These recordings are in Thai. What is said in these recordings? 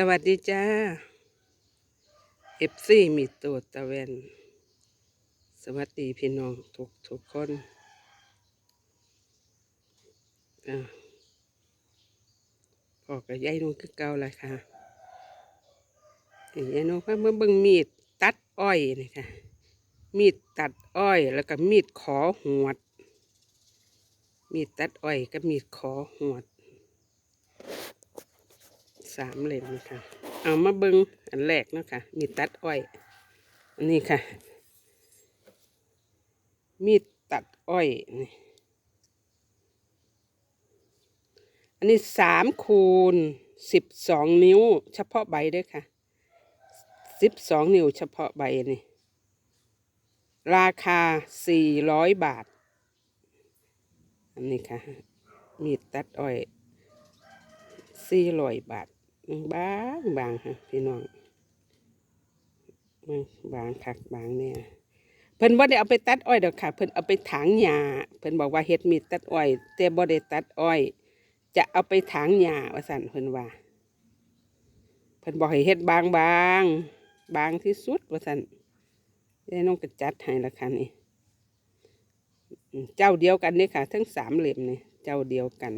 สวัสดีจ้าเอฟซีมีตัวตะเวนสวัสดีพี่น้องทุกทุกคนอพอกับยายนุ่งคือเก่าเลยค่ะยายนุ่งก็มาเบิ่งมีดตัดอ้อยนี่ค่ะ มีดตัดอ้อย แล้วก็มีดขอหวด มีดตัดอ้อยกับมีดขอหวด สามเล่มนะคะ เอามาเบิงอันแรกเนาะคะมีตัดอ้อย อันนี้ค่ะ มีดตัดอ้อยนี่อันนี้สามคูณสิบสองนิ้ว เฉพาะใบเด้วยค่ะสิบสองนิ้วเฉพาะใบนี่ ราคาสี่ร้อยบาท อันนี้ค่ะ มีดตัดอ้อยสี่ร้อยบาท บางบางค่ะพี่น้องบางบางคักบางเนี่ยเพิ่นบ่ได้เอาไปตัดอ้อยดอกค่ะเพิ่นเอาไปถางหญ้าเพิ่นบอกว่าเฮ็ดมีดตัดอ้อยแต่บ่ได้ตัดอ้อย จะเอาไปถางหญ้าว่าซั่นเพิ่นว่าเพิ่นบอกให้เฮ็ดบางบางบางที่สุดว่าซั่นได้น้องก็จัดให้ละค่ะนี่เจ้าเดียวกันนี่ค่ะ ทั้งสามเหลี่ยมนี่เจ้าเดียวกัน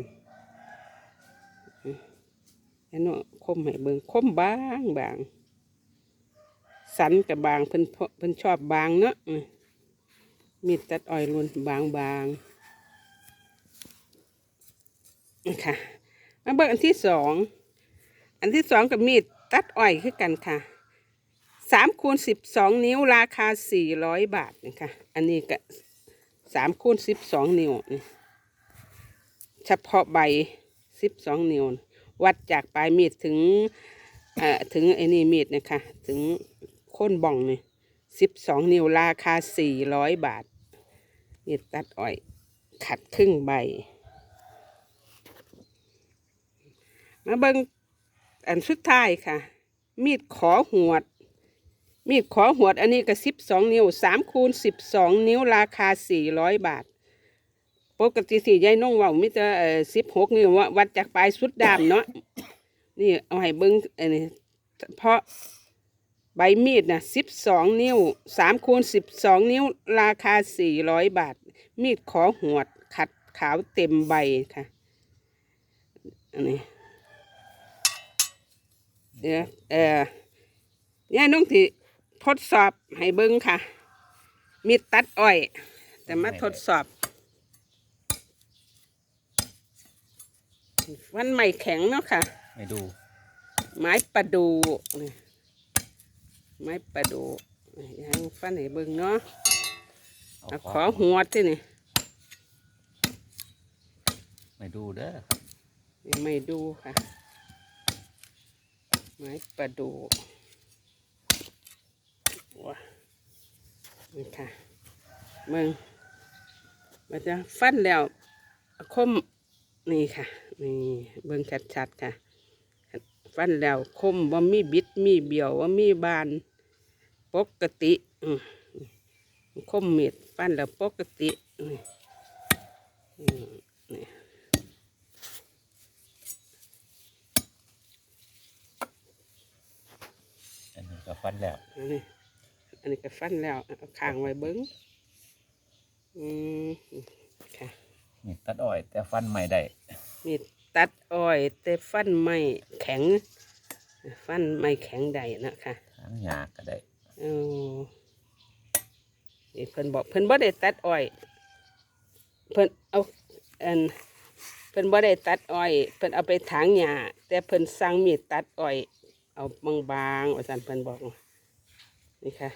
เนาะคมให้เบิ่งคมบางบางสันกับบางเพิ่นเพิ่นชอบบางเนาะมีดตัดอ้อยรุนบางบางค่ะมาเบิ่งอันที่สองอันที่สองกับมีดตัดอ้อยคือกันค่ะสามคูณสิบสองนิ้วราคาสี่ร้อยบาทนะคะอันนี้ก็สามคูณสิบสองนิ้วเฉพาะใบสิบสองนิ้ว วัดจากปลายมีดถึงเอ่อถึงไอ้นี่มีดนะคะถึงค่นบ่องเนี่ยสิบสองนิ้วราคาสี่ร้อยบาทมีดตัดอ้อย ขัดครึ่งใบ มาเบิงอันสุดท้ายค่ะ มีดขอหวด มีดขอหวดอันนี้ก็สิบสองนิ้วสามคูณสิบสองนิ้วราคาสี่ร้อยบาท ปกติสี่ยายน้องเว่ามิจะสิบหกนิ้วว่าวัดจากปลายสุดดามเนาะนี่เอาให้เบิ้งอันนี้เพราะใบมีดนะสิบสองนิ้วสามคูณสิบสองนิ้ว ราคาสี่ร้อยบาท มีดขอหวดขัดขาวเต็มใบค่ะอันนี้เดี๋ยวเออยายน้องที่ทดสอบให้เบิ้งค่ะ มีดตัดอ้อย แต่มาทดสอบ วันใหม่แข็งเนาะค่ะไม่ดู ไม้ประดูนี่ไม้ประดูยังฟันให้เบิ่งเนาะเอาเอาขขออหัวที่นี่ไม่ดูเด้อยังไม่ดูค่ะ ไม้ประดูว้านี่ค่ะเบิ่งมันจะฟันแล้วคมนี่ค่ะ นี่เบิ่งชัดๆค่ะ ฟันแล้วคมว่ามีบิดมีเบี้ยวว่ามีบานปกติอืมคมเม็ดฟันแล้วปกติอืมอืมนี่อันนี้ก็ฟันแล้ว อันนี้อันนี้ก็ฟันแล้วเอาข้างไว้เบิ้งอืมค่ะนี่ตัดอ้อย แต่ฟันไม่ได้ มีดตัดอ้อย แต่ฟันไม่แข็ง ฟันไม่แข็งใดนะคะทางหยาก็ได้เอานี่เพิ่นบอกเพิ่นบ่ได้ตัดอ้อย เพิ่นเอาอันเพิ่นบ่ได้ตัดอ้อย เพิ่นเอาไปถางหญ้าแต่เพิ่นสั่งมีดตัดอ้อย เอาบางๆว่าซั่นเพิ่นบอกนี่ค่ะ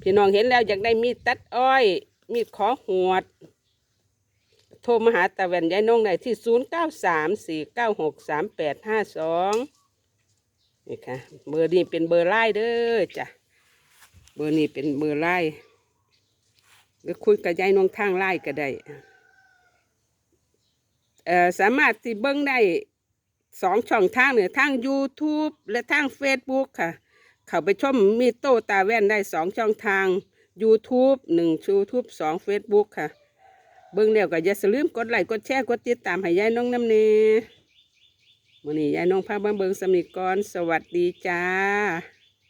พี่น้องเห็นแล้วอยากได้มีดตัดอ้อย มีดขอหวด โทรมาหาตาแว่นยายนงได้ที่ 0 9 3 4 9 6 3 8 5 2 นี่ค่ะ เบอร์นี้เป็นเบอร์ไล่เด้อจ้ะ เบอร์นี้เป็นเบอร์ไล่ก็คุยกับยายนงทางไล่ก็ได้เอ่อสามารถที่เบิ้งได้สองช่องทางเนี่ยทาง YouTube และทาง Facebook ค่ะ เข้าไปชมมีโตตาแว่นได้สองช่องทาง YouTube หนึ่ง YouTube สอง Facebook ค่ะ เบิ่งแล้วก็อย่าลืมกดไลค์กดแชร์กดติดตามให้ยายน้องน้ำเนมื้อนี้ยายน้องพาเบิ่งเบิงสมิกรสวัสดีจ้า